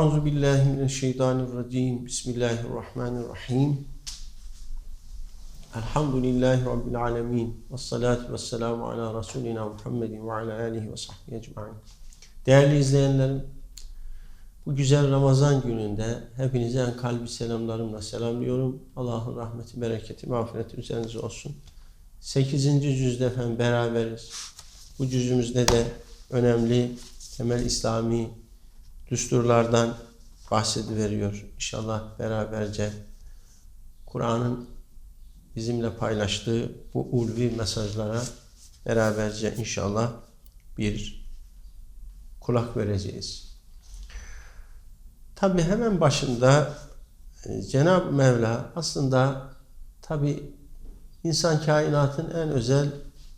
Euzu billahi mineşşeytanirracim. Bismillahirrahmanirrahim. Elhamdülillahi rabbil alamin. Ves salatu vesselamu ala rasulina Muhammedin ve ala alihi ve sahbihi ecmaîn. Değerli izleyenlerim, bu güzel Ramazan gününde hepinize en kalbi selamlarımla selamlıyorum. Allah'ın rahmeti, bereketi, mağfireti üzerinize olsun. 8. cüzde efendim beraberiz. Bu cüzümüzde de önemli temel İslami düsturlardan bahsediveriyor. İnşallah beraberce Kur'an'ın bizimle paylaştığı bu ulvi mesajlara beraberce inşallah bir kulak vereceğiz. Tabi hemen başında e, Cenab-ı Mevla aslında tabi insan kainatın en özel,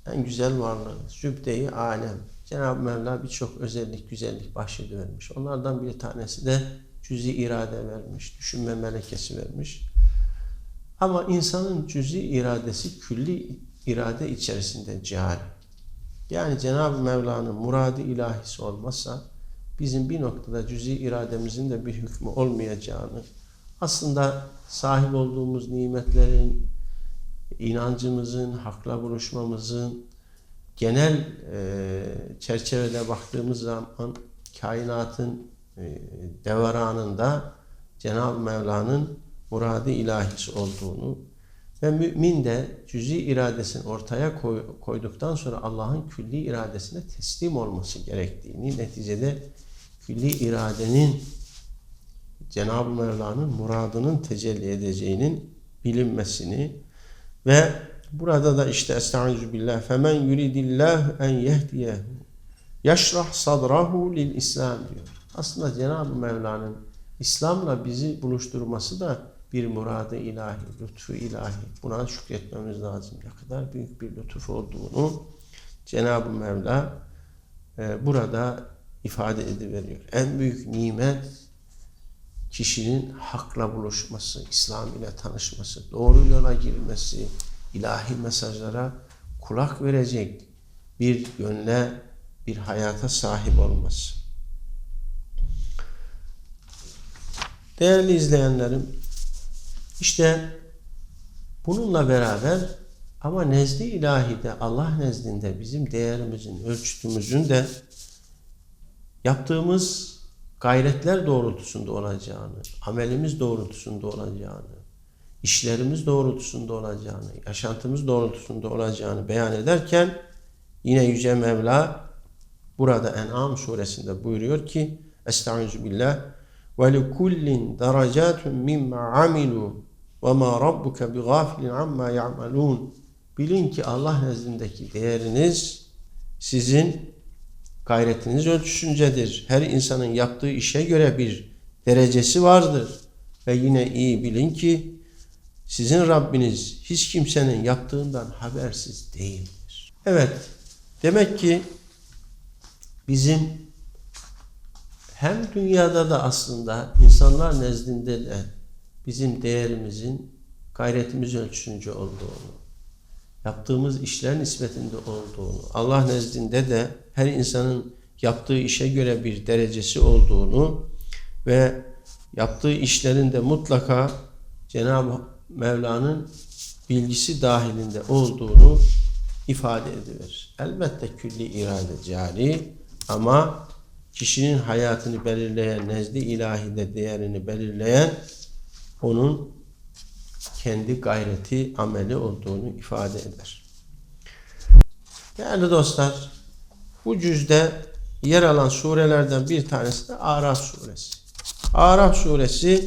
en güzel varlığı, zübde-i alem. Cenab-ı Mevla birçok özellik, güzellik bahşedivermiş. Onlardan bir tanesi de cüzi irade vermiş, düşünme melekesi vermiş. Ama insanın cüzi iradesi külli irade içerisinde cari. Yani Cenab-ı Mevla'nın muradı ilahisi olmazsa bizim bir noktada cüzi irademizin de bir hükmü olmayacağını, aslında sahip olduğumuz nimetlerin, inancımızın, hakla buluşmamızın, genel e, çerçevede baktığımız zaman kainatın e, devaranında Cenab-ı Mevla'nın muradı ilahisi olduğunu ve mümin de cüzi iradesini ortaya koy, koyduktan sonra Allah'ın külli iradesine teslim olması gerektiğini, neticede külli iradenin Cenab-ı Mevla'nın muradının tecelli edeceğinin bilinmesini ve burada da işte Estaizu billah femen yuridillah en yehdiyehu yaşrah sadrahu lil İslam diyor. Aslında Cenab-ı Mevla'nın İslam'la bizi buluşturması da bir muradı ilahi, lütfu ilahi. Buna şükretmemiz lazım. Ne kadar büyük bir lütuf olduğunu Cenab-ı Mevla e, burada ifade ediveriyor. En büyük nimet kişinin hakla buluşması, İslam ile tanışması, doğru yola girmesi, ilahi mesajlara kulak verecek bir yönle bir hayata sahip olması. Değerli izleyenlerim, işte bununla beraber ama nezdi ilahide, Allah nezdinde bizim değerimizin, ölçütümüzün de yaptığımız gayretler doğrultusunda olacağını, amelimiz doğrultusunda olacağını, işlerimiz doğrultusunda olacağını, yaşantımız doğrultusunda olacağını beyan ederken yine Yüce Mevla burada En'am suresinde buyuruyor ki Estaizu billah ve likullin derecatun mimma amilu ve ma rabbuke bi gafilin amma ya'malun bilin ki Allah nezdindeki değeriniz sizin gayretiniz ölçüsüncedir. Her insanın yaptığı işe göre bir derecesi vardır. Ve yine iyi bilin ki sizin Rabbiniz hiç kimsenin yaptığından habersiz değildir. Evet, demek ki bizim hem dünyada da aslında insanlar nezdinde de bizim değerimizin gayretimiz ölçüsünce olduğunu, yaptığımız işler nispetinde olduğunu, Allah nezdinde de her insanın yaptığı işe göre bir derecesi olduğunu ve yaptığı işlerin de mutlaka Cenab-ı Mevla'nın bilgisi dahilinde olduğunu ifade edilir. Elbette külli irade cari ama kişinin hayatını belirleyen, nezdi ilahide değerini belirleyen onun kendi gayreti, ameli olduğunu ifade eder. Değerli dostlar, bu cüzde yer alan surelerden bir tanesi de Araf suresi. Araf suresi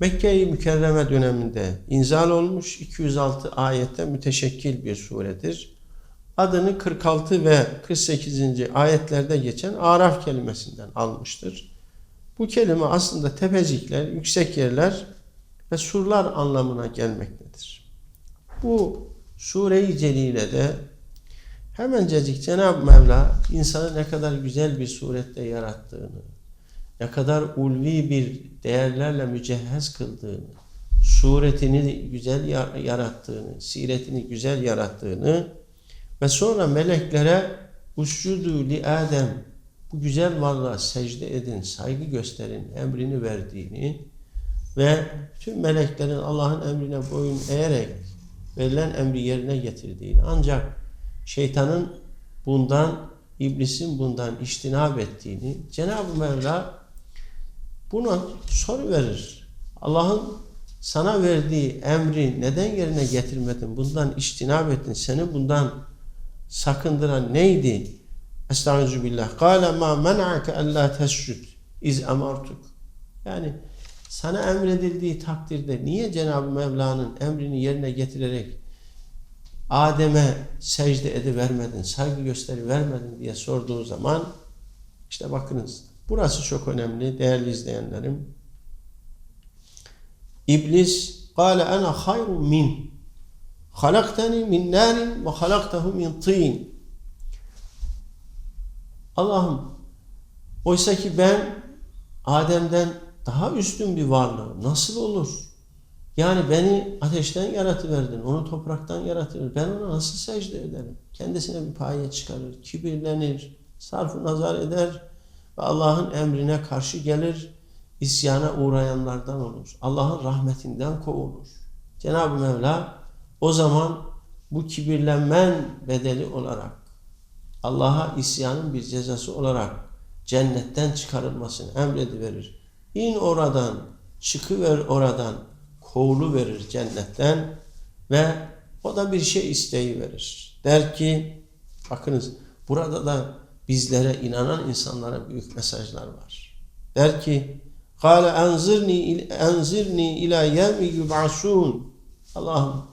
Mekke-i Mükerreme döneminde inzal olmuş 206 ayette müteşekkil bir suredir. Adını 46 ve 48. ayetlerde geçen Araf kelimesinden almıştır. Bu kelime aslında tepecikler, yüksek yerler ve surlar anlamına gelmektedir. Bu sure-i celilede hemencecik Cenab-ı Mevla insanı ne kadar güzel bir surette yarattığını, ne kadar ulvi bir değerlerle mücehhez kıldığını, suretini güzel yarattığını, siretini güzel yarattığını ve sonra meleklere uscudu li Adem bu güzel varlığa secde edin, saygı gösterin emrini verdiğini ve tüm meleklerin Allah'ın emrine boyun eğerek verilen emri yerine getirdiğini. Ancak şeytanın bundan iblisin bundan iştinab ettiğini Cenab-ı Mevla buna soru verir. Allah'ın sana verdiği emri neden yerine getirmedin? Bundan iştinab ettin. Seni bundan sakındıran neydi? Estaizu billah. Kâle mâ men'ake ellâ tescud iz emartuk. Yani sana emredildiği takdirde niye Cenab-ı Mevla'nın emrini yerine getirerek Adem'e secde edivermedin, saygı gösteri vermedin diye sorduğu zaman işte bakınız burası çok önemli değerli izleyenlerim. İblis قال أنا خير min halaktani min narin ve halaktahu min tin Allah'ım oysa ki ben Adem'den daha üstün bir varlığım. Nasıl olur? Yani beni ateşten yaratıverdin, onu topraktan yaratır. Ben ona nasıl secde ederim? Kendisine bir paye çıkarır, kibirlenir, sarfı nazar eder ve Allah'ın emrine karşı gelir, isyana uğrayanlardan olur. Allah'ın rahmetinden kovulur. Cenab-ı Mevla o zaman bu kibirlenmen bedeli olarak Allah'a isyanın bir cezası olarak cennetten çıkarılmasını emrediverir. İn oradan, çıkıver oradan, kovulu verir cennetten ve o da bir şey isteği verir. Der ki, bakınız burada da bizlere inanan insanlara büyük mesajlar var. Der ki, Kale enzirni enzirni ila yevmi yub'asun. Allah'ım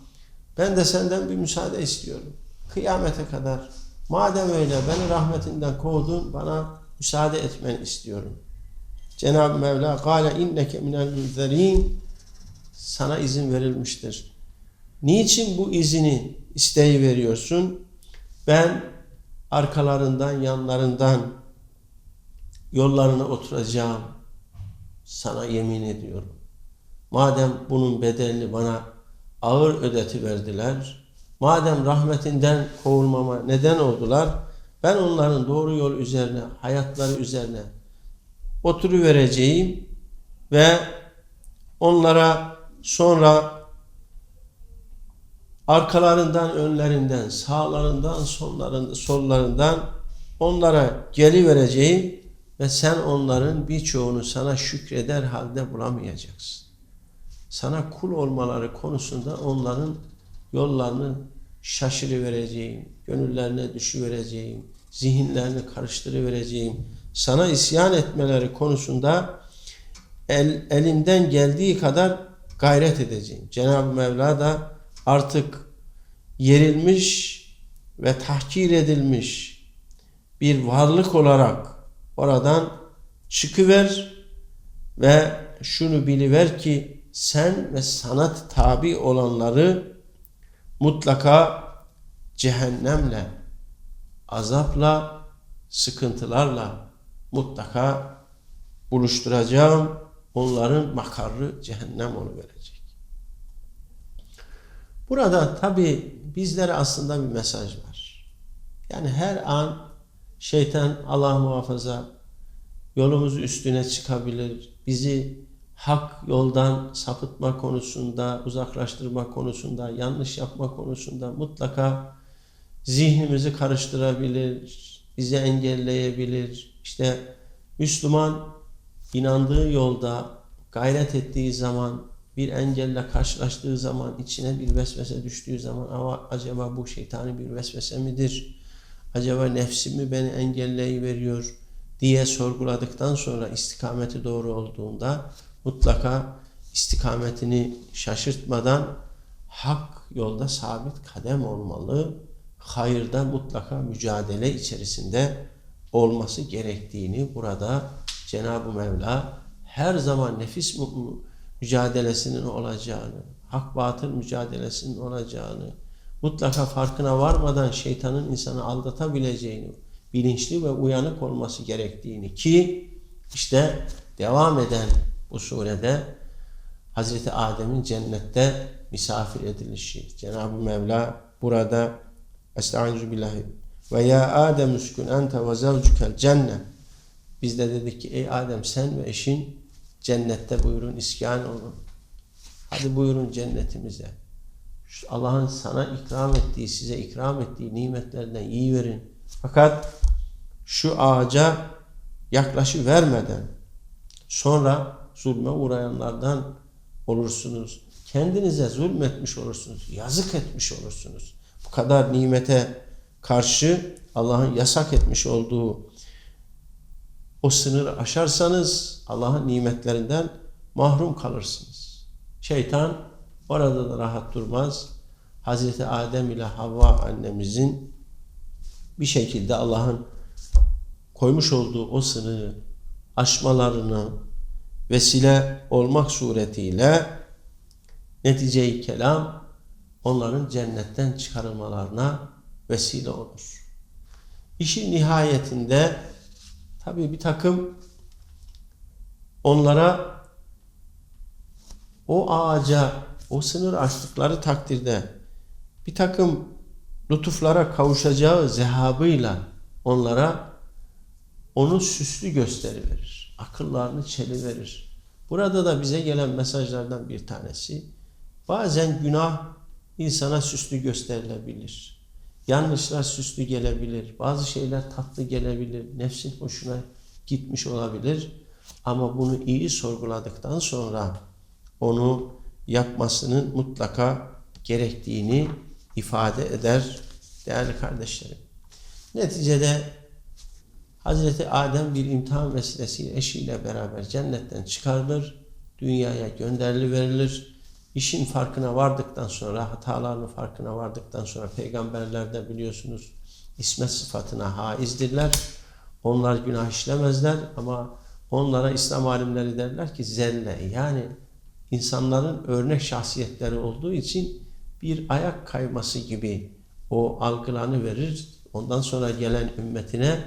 ben de senden bir müsaade istiyorum. Kıyamete kadar. Madem öyle beni rahmetinden kovdun bana müsaade etmeni istiyorum. Cenab-ı Mevla Kale inneke minel münzerin sana izin verilmiştir. Niçin bu izini isteği veriyorsun? Ben arkalarından, yanlarından yollarına oturacağım. Sana yemin ediyorum. Madem bunun bedelini bana ağır ödeti verdiler, madem rahmetinden kovulmama neden oldular, ben onların doğru yol üzerine, hayatları üzerine oturuvereceğim ve onlara sonra arkalarından, önlerinden, sağlarından, sollarından, sollarından onlara geli vereceğim ve sen onların birçoğunu sana şükreder halde bulamayacaksın. Sana kul olmaları konusunda onların yollarını şaşırıvereceğim, gönüllerine düşüvereceğim, zihinlerini karıştırıvereceğim, sana isyan etmeleri konusunda el, elimden geldiği kadar gayret edeceğim. Cenab-ı Mevla da artık yerilmiş ve tahkir edilmiş bir varlık olarak oradan çıkıver ve şunu biliver ki sen ve sanat tabi olanları mutlaka cehennemle, azapla, sıkıntılarla mutlaka buluşturacağım. Onların makarrı cehennem onu verecek. Burada tabi bizlere aslında bir mesaj var. Yani her an şeytan Allah muhafaza yolumuzu üstüne çıkabilir. Bizi hak yoldan sapıtma konusunda, uzaklaştırma konusunda, yanlış yapma konusunda mutlaka zihnimizi karıştırabilir, bizi engelleyebilir. İşte Müslüman inandığı yolda gayret ettiği zaman, bir engelle karşılaştığı zaman, içine bir vesvese düştüğü zaman ama acaba bu şeytani bir vesvese midir? Acaba nefsim mi beni engelleyiveriyor diye sorguladıktan sonra istikameti doğru olduğunda mutlaka istikametini şaşırtmadan hak yolda sabit kadem olmalı. Hayırda mutlaka mücadele içerisinde olması gerektiğini burada Cenab-ı Mevla her zaman nefis mücadelesinin olacağını, hak batıl mücadelesinin olacağını, mutlaka farkına varmadan şeytanın insanı aldatabileceğini, bilinçli ve uyanık olması gerektiğini ki işte devam eden bu surede Hazreti Adem'in cennette misafir edilişi. Cenab-ı Mevla burada Estaizu billahi ve ya Adem uskun ente ve zevcukel cennet Biz de dedik ki ey Adem sen ve eşin cennette buyurun iskan olun. Hadi buyurun cennetimize. Allah'ın sana ikram ettiği, size ikram ettiği nimetlerden iyi verin. Fakat şu ağaca yaklaşı vermeden sonra zulme uğrayanlardan olursunuz. Kendinize zulmetmiş olursunuz. Yazık etmiş olursunuz. Bu kadar nimete karşı Allah'ın yasak etmiş olduğu o sınırı aşarsanız Allah'ın nimetlerinden mahrum kalırsınız. Şeytan orada da rahat durmaz. Hazreti Adem ile Havva annemizin bir şekilde Allah'ın koymuş olduğu o sınırı aşmalarını vesile olmak suretiyle netice-i kelam onların cennetten çıkarılmalarına vesile olur. İşin nihayetinde tabi bir takım onlara o ağaca o sınır açtıkları takdirde bir takım lütuflara kavuşacağı zehabıyla onlara onu süslü gösteriverir. Akıllarını çeliverir. Burada da bize gelen mesajlardan bir tanesi bazen günah insana süslü gösterilebilir. Yanlışlar süslü gelebilir. Bazı şeyler tatlı gelebilir. Nefsin hoşuna gitmiş olabilir. Ama bunu iyi sorguladıktan sonra onu yapmasının mutlaka gerektiğini ifade eder değerli kardeşlerim. Neticede Hazreti Adem bir imtihan vesilesiyle eşiyle beraber cennetten çıkarılır, dünyaya gönderili verilir. İşin farkına vardıktan sonra, hatalarının farkına vardıktan sonra peygamberler de biliyorsunuz ismet sıfatına haizdirler. Onlar günah işlemezler ama onlara İslam alimleri derler ki zelle yani insanların örnek şahsiyetleri olduğu için bir ayak kayması gibi o algılanı verir. Ondan sonra gelen ümmetine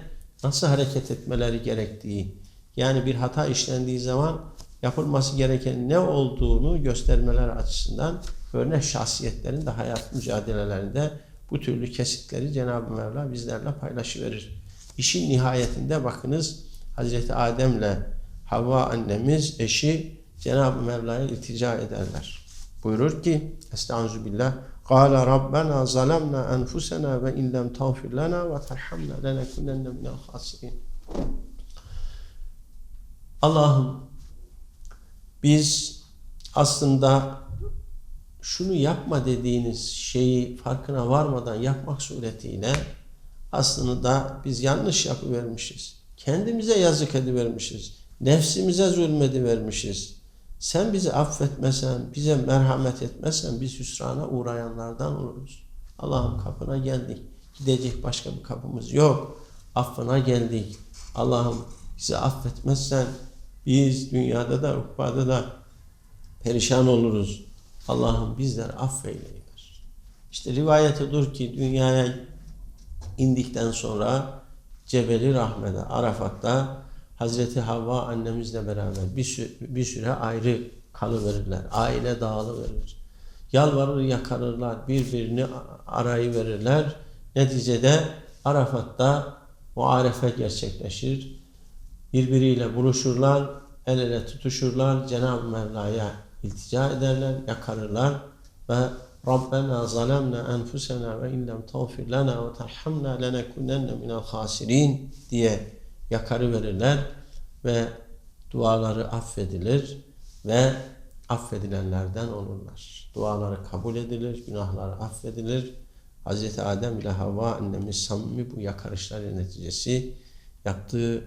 nasıl hareket etmeleri gerektiği, yani bir hata işlendiği zaman yapılması gereken ne olduğunu göstermeler açısından örnek şahsiyetlerin de hayat mücadelelerinde bu türlü kesitleri Cenab-ı Mevla bizlerle paylaşıverir. İşin nihayetinde bakınız Hazreti Adem'le Havva annemiz eşi Cenab-ı Mevla'ya iltica ederler. Buyurur ki Estaizu billah zalemna enfusena ve in lem tağfir lana ve terhamna lenekunenne minel hasirin. Allah'ım biz aslında şunu yapma dediğiniz şeyi farkına varmadan yapmak suretiyle aslında biz yanlış yapıvermişiz. Kendimize yazık edivermişiz. Nefsimize zulmedivermişiz. Sen bizi affetmesen, bize merhamet etmezsen biz hüsrana uğrayanlardan oluruz. Allah'ım kapına geldik. Gidecek başka bir kapımız yok. Affına geldik. Allah'ım bizi affetmezsen biz dünyada da ukbada da perişan oluruz. Allah'ım bizler affeyleyler. İşte rivayet odur ki dünyaya indikten sonra Cebeli Rahmet'e, Arafat'ta Hazreti Havva annemizle beraber bir süre, bir süre ayrı kalıverirler. Aile dağılıverir. Yalvarır yakarırlar. Birbirini arayı verirler. Neticede Arafat'ta muarefe gerçekleşir. Birbiriyle buluşurlar. El ele tutuşurlar. Cenab-ı Mevla'ya iltica ederler. Yakarırlar. Ve Rabbena zalemna enfusena ve illem tağfir lana ve terhamna lenekunenne minel hasirin diye yakarı verirler ve duaları affedilir ve affedilenlerden olurlar. Duaları kabul edilir, günahları affedilir. Hz. Adem ile Havva annemiz samimi bu yakarışlar neticesi yaptığı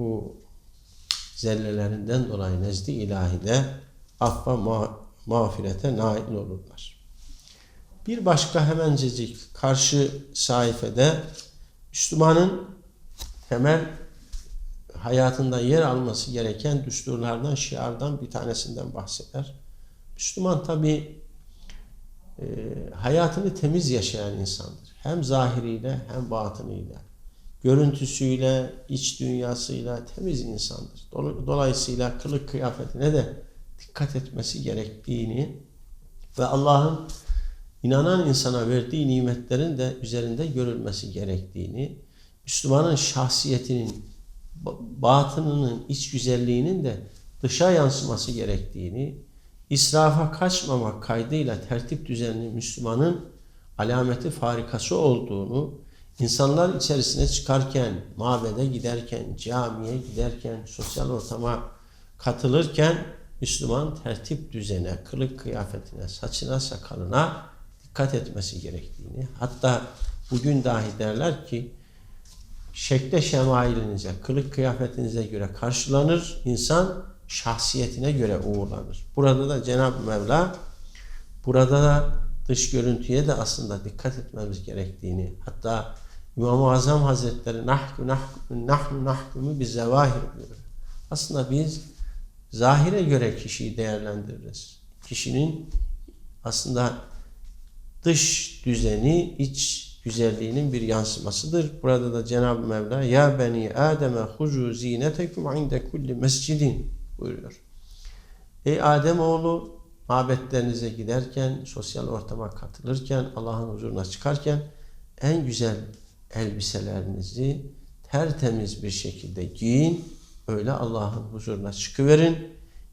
bu zellelerinden dolayı nezdi ilahide affa ma mağfirete nail olurlar. Bir başka hemencecik karşı sayfede Müslümanın temel hayatında yer alması gereken düsturlardan, şiardan bir tanesinden bahseder. Müslüman tabi e, hayatını temiz yaşayan insandır. Hem zahiriyle hem batınıyla. Görüntüsüyle, iç dünyasıyla temiz insandır. Dolayısıyla kılık kıyafetine de dikkat etmesi gerektiğini ve Allah'ın inanan insana verdiği nimetlerin de üzerinde görülmesi gerektiğini, Müslümanın şahsiyetinin ba- batınının, iç güzelliğinin de dışa yansıması gerektiğini, israfa kaçmamak kaydıyla tertip düzenli Müslümanın alameti farikası olduğunu, insanlar içerisine çıkarken, mabede giderken, camiye giderken, sosyal ortama katılırken Müslüman tertip düzene, kılık kıyafetine, saçına, sakalına dikkat etmesi gerektiğini, hatta bugün dahi derler ki şekle şemailinize, kılık kıyafetinize göre karşılanır. insan şahsiyetine göre uğurlanır. Burada da Cenab-ı Mevla burada da dış görüntüye de aslında dikkat etmemiz gerektiğini hatta İmam-ı Hazretleri nahnu nahnu nahnu nahkumu bi zevahir diyor. Aslında biz zahire göre kişiyi değerlendiririz. Kişinin aslında dış düzeni iç güzelliğinin bir yansımasıdır. Burada da Cenab-ı Mevla ya beni Adem'e huzu zinetekum inde kulli mescidin buyuruyor. Ey Adem oğlu mabetlerinize giderken, sosyal ortama katılırken, Allah'ın huzuruna çıkarken en güzel elbiselerinizi tertemiz bir şekilde giyin. Öyle Allah'ın huzuruna çıkıverin.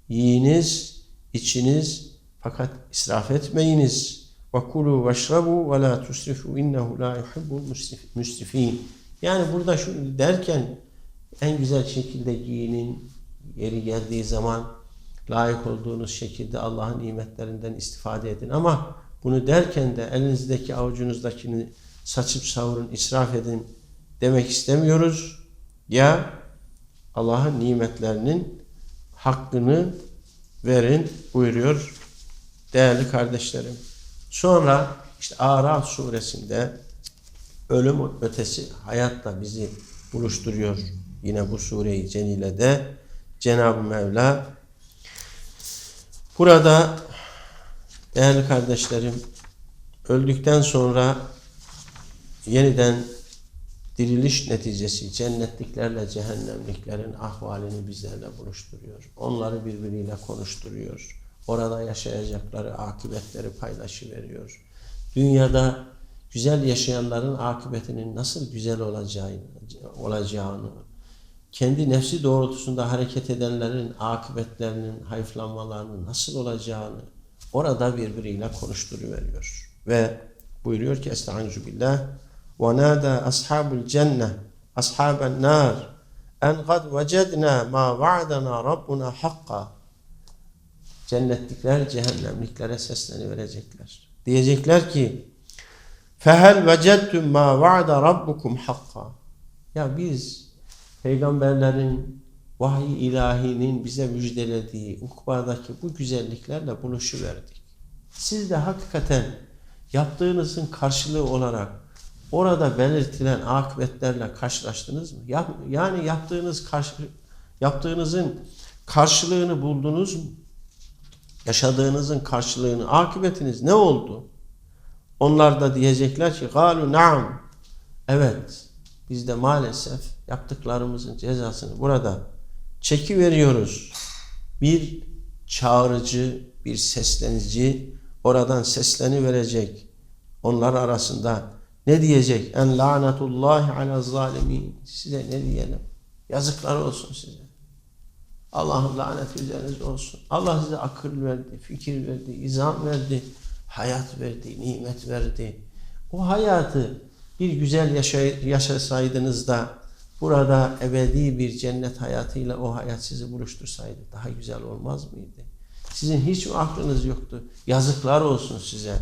Yiyiniz, içiniz fakat israf etmeyiniz. وَكُلُوا وَاشْرَبُوا وَلَا تُسْرِفُوا اِنَّهُ لَا يُحِبُّ الْمُسْرِف۪ينَ Yani burada şunu derken en güzel şekilde giyinin, yeri geldiği zaman layık olduğunuz şekilde Allah'ın nimetlerinden istifade edin. Ama bunu derken de elinizdeki avucunuzdakini saçıp savurun, israf edin demek istemiyoruz. Ya Allah'ın nimetlerinin hakkını verin buyuruyor değerli kardeşlerim. Sonra işte Araf suresinde ölüm ötesi hayatla bizi buluşturuyor. Yine bu sureyi Celile'de Cenab-ı Mevla burada değerli kardeşlerim öldükten sonra yeniden diriliş neticesi cennetliklerle cehennemliklerin ahvalini bizlerle buluşturuyor. Onları birbiriyle konuşturuyor. Orada yaşayacakları akıbetleri paylaşıveriyor. Dünyada güzel yaşayanların akıbetinin nasıl güzel olacağını, olacağını, kendi nefsi doğrultusunda hareket edenlerin akıbetlerinin hayıflanmalarının nasıl olacağını orada birbiriyle konuşturuveriyor. Ve buyuruyor ki Estaizu billah وَنَادَى أَصْحَابُ الْجَنَّةِ أَصْحَابَ النَّارِ اَنْ قَدْ وَجَدْنَا مَا وَعَدَنَا رَبُّنَا حَقًّا Cennetlikler cehennemliklere sesleniverecekler. Diyecekler ki فَهَلْ وَجَدْتُمْ مَا وَعَدَ رَبُّكُمْ حَقًّا Ya biz peygamberlerin vahiy ilahinin bize müjdelediği ukbadaki bu güzelliklerle buluşuverdik. Siz de hakikaten yaptığınızın karşılığı olarak orada belirtilen akıbetlerle karşılaştınız mı? Yani yaptığınız karşı, yaptığınızın karşılığını buldunuz mu? Yaşadığınızın karşılığını, akıbetiniz ne oldu? Onlar da diyecekler ki galu naam. Evet, biz de maalesef yaptıklarımızın cezasını burada çeki veriyoruz. Bir çağırıcı, bir seslenici oradan sesleni verecek. Onlar arasında ne diyecek? En lanetullahi ala zalimin. Size ne diyelim? Yazıklar olsun size. Allah'ın laneti üzerinize olsun. Allah size akıl verdi, fikir verdi, izan verdi, hayat verdi, nimet verdi. O hayatı bir güzel yaşay yaşasaydınız da burada ebedi bir cennet hayatıyla o hayat sizi buluştursaydı daha güzel olmaz mıydı? Sizin hiç mi aklınız yoktu? Yazıklar olsun size.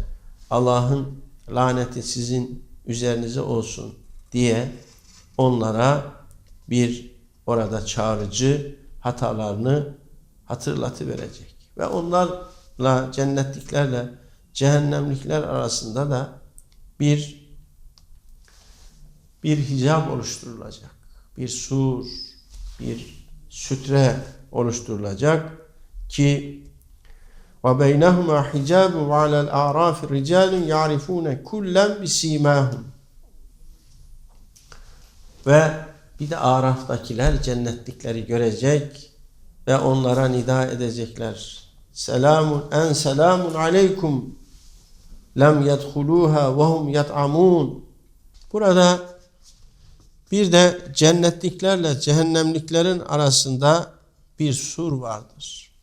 Allah'ın laneti sizin üzerinize olsun diye onlara bir orada çağrıcı hatalarını hatırlatıverecek. Ve onlarla cennetliklerle cehennemlikler arasında da bir bir hicab oluşturulacak. Bir sur, bir sütre oluşturulacak ki hicabun ve alel a'rafi ricalun ya'rifune kullen bisimahum ve bir de Araf'takiler cennetlikleri görecek ve onlara nida edecekler. Selamun en selamun aleykum lem yedhuluha ve hum yet'amun. Burada Bir de cennetliklerle cehennemliklerin arasında bir sur vardır.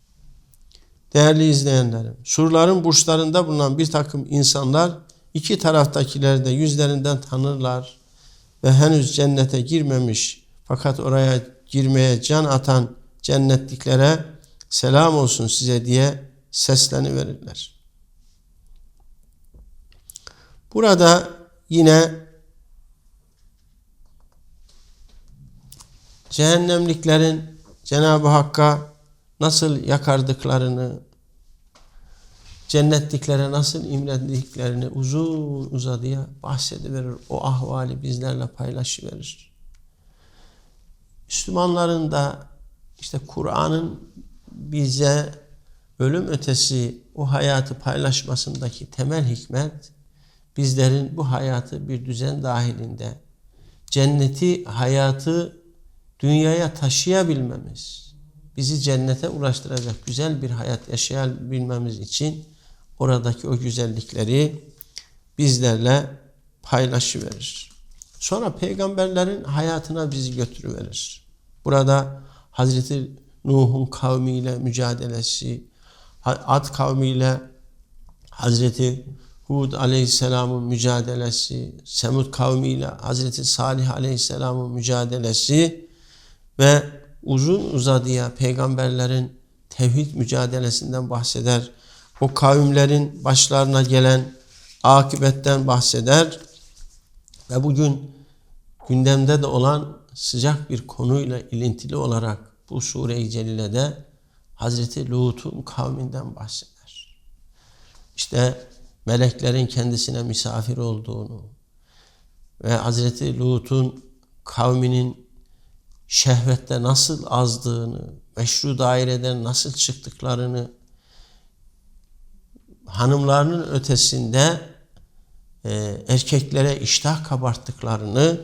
Değerli izleyenlerim, surların burçlarında bulunan bir takım insanlar iki taraftakileri de yüzlerinden tanırlar ve henüz cennete girmemiş fakat oraya girmeye can atan cennetliklere selam olsun size diye sesleniverirler. Burada yine cehennemliklerin Cenab-ı Hakk'a nasıl yakardıklarını, cennetliklere nasıl imrendiklerini uzun uzadıya bahsediverir. O ahvali bizlerle paylaşıverir. Müslümanların da işte Kur'an'ın bize ölüm ötesi o hayatı paylaşmasındaki temel hikmet bizlerin bu hayatı bir düzen dahilinde cenneti hayatı dünyaya taşıyabilmemiz, bizi cennete ulaştıracak güzel bir hayat yaşayabilmemiz için oradaki o güzellikleri bizlerle paylaşıverir. Sonra peygamberlerin hayatına bizi götürüverir. Burada Hazreti Nuh'un kavmiyle mücadelesi, Ad kavmiyle Hazreti Hud aleyhisselamın mücadelesi, Semud kavmiyle Hazreti Salih aleyhisselamın mücadelesi ve uzun uzadıya peygamberlerin tevhid mücadelesinden bahseder. O kavimlerin başlarına gelen akibetten bahseder. Ve bugün gündemde de olan sıcak bir konuyla ilintili olarak bu sure-i celilede Hazreti Lut'un kavminden bahseder. İşte meleklerin kendisine misafir olduğunu ve Hazreti Lut'un kavminin şehvette nasıl azdığını, meşru daireden nasıl çıktıklarını, hanımlarının ötesinde e, erkeklere iştah kabarttıklarını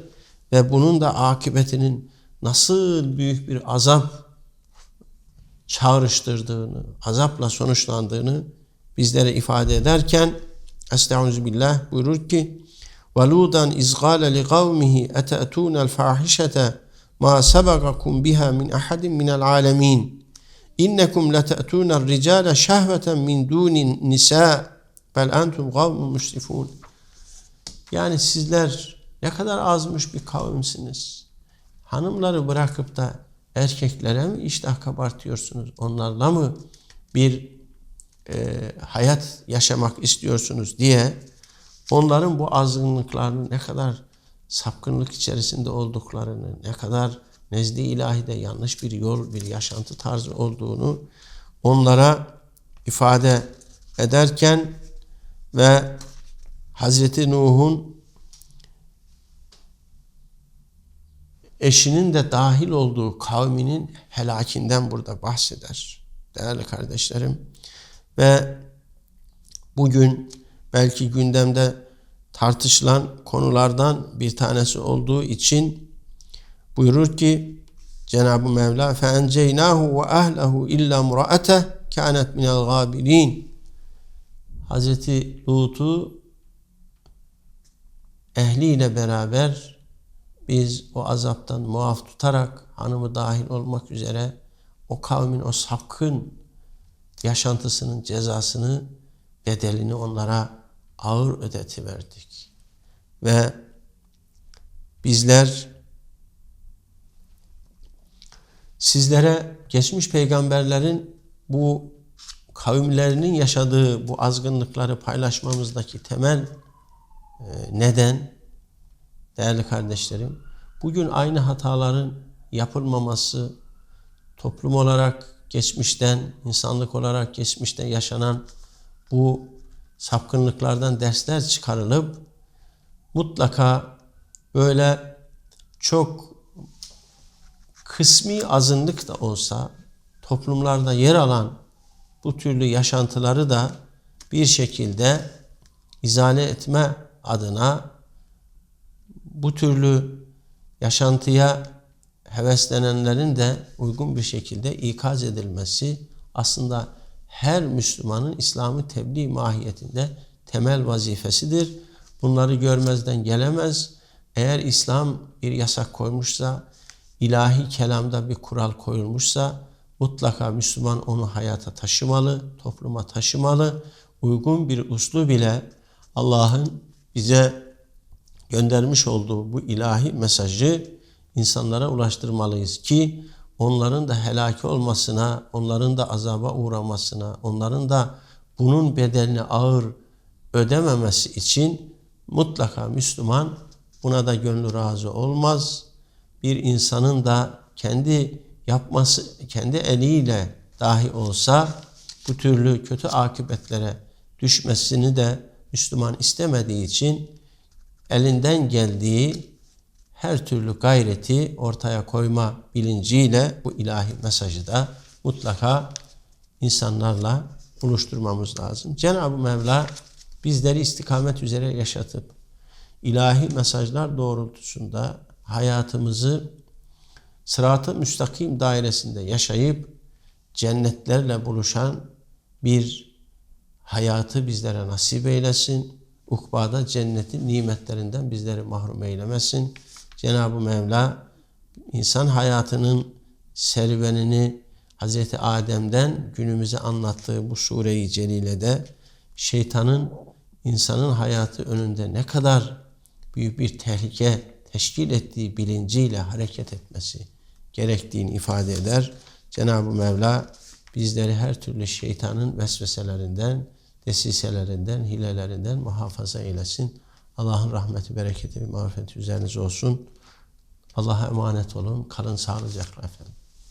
ve bunun da akıbetinin nasıl büyük bir azap çağrıştırdığını, azapla sonuçlandığını bizlere ifade ederken Estağfirullah buyurur ki وَلُودًا اِذْ قَالَ لِقَوْمِهِ اَتَأْتُونَ الْفَاحِشَةَ ma sabagakum biha min ahadin min alamin. İnnekum lete'tun er-ricale şehveten min dunin nisa. Bel entum kavmun musrifun. Yani sizler ne kadar azmış bir kavimsiniz. Hanımları bırakıp da erkeklere mi iştah kabartıyorsunuz? Onlarla mı bir e, hayat yaşamak istiyorsunuz diye onların bu azgınlıklarını ne kadar sapkınlık içerisinde olduklarını, ne kadar nezdi ilahide yanlış bir yol, bir yaşantı tarzı olduğunu onlara ifade ederken ve Hazreti Nuh'un eşinin de dahil olduğu kavminin helakinden burada bahseder. Değerli kardeşlerim ve bugün belki gündemde tartışılan konulardan bir tanesi olduğu için buyurur ki Cenab-ı Mevla فَاَنْجَيْنَاهُ وَاَهْلَهُ اِلَّا مُرَأَتَهُ كَانَتْ مِنَ الْغَابِرِينَ Hazreti Lut'u ehliyle beraber biz o azaptan muaf tutarak hanımı dahil olmak üzere o kavmin o sapkın yaşantısının cezasını, bedelini onlara ağır ödetiverdik. Ve bizler sizlere geçmiş peygamberlerin bu kavimlerinin yaşadığı bu azgınlıkları paylaşmamızdaki temel e, neden değerli kardeşlerim bugün aynı hataların yapılmaması toplum olarak geçmişten, insanlık olarak geçmişte yaşanan bu sapkınlıklardan dersler çıkarılıp mutlaka böyle çok kısmi azınlık da olsa toplumlarda yer alan bu türlü yaşantıları da bir şekilde izale etme adına bu türlü yaşantıya heveslenenlerin de uygun bir şekilde ikaz edilmesi aslında her Müslümanın İslam'ı tebliğ mahiyetinde temel vazifesidir. Bunları görmezden gelemez. Eğer İslam bir yasak koymuşsa, ilahi kelamda bir kural koyulmuşsa mutlaka Müslüman onu hayata taşımalı, topluma taşımalı. Uygun bir uslub ile Allah'ın bize göndermiş olduğu bu ilahi mesajı insanlara ulaştırmalıyız ki onların da helaki olmasına, onların da azaba uğramasına, onların da bunun bedelini ağır ödememesi için mutlaka Müslüman buna da gönlü razı olmaz. Bir insanın da kendi yapması, kendi eliyle dahi olsa bu türlü kötü akıbetlere düşmesini de Müslüman istemediği için elinden geldiği her türlü gayreti ortaya koyma bilinciyle bu ilahi mesajı da mutlaka insanlarla buluşturmamız lazım. Cenab-ı Mevla bizleri istikamet üzere yaşatıp ilahi mesajlar doğrultusunda hayatımızı sırat-ı müstakim dairesinde yaşayıp cennetlerle buluşan bir hayatı bizlere nasip eylesin. Ukbada cennetin nimetlerinden bizleri mahrum eylemesin. Cenab-ı Mevla insan hayatının serüvenini Hz. Adem'den günümüze anlattığı bu sure-i celilede şeytanın insanın hayatı önünde ne kadar büyük bir tehlike teşkil ettiği bilinciyle hareket etmesi gerektiğini ifade eder. Cenab-ı Mevla bizleri her türlü şeytanın vesveselerinden, desiselerinden, hilelerinden muhafaza eylesin. Allah'ın rahmeti, bereketi ve marifeti üzerinize olsun. Allah'a emanet olun. Kalın sağlıcakla efendim.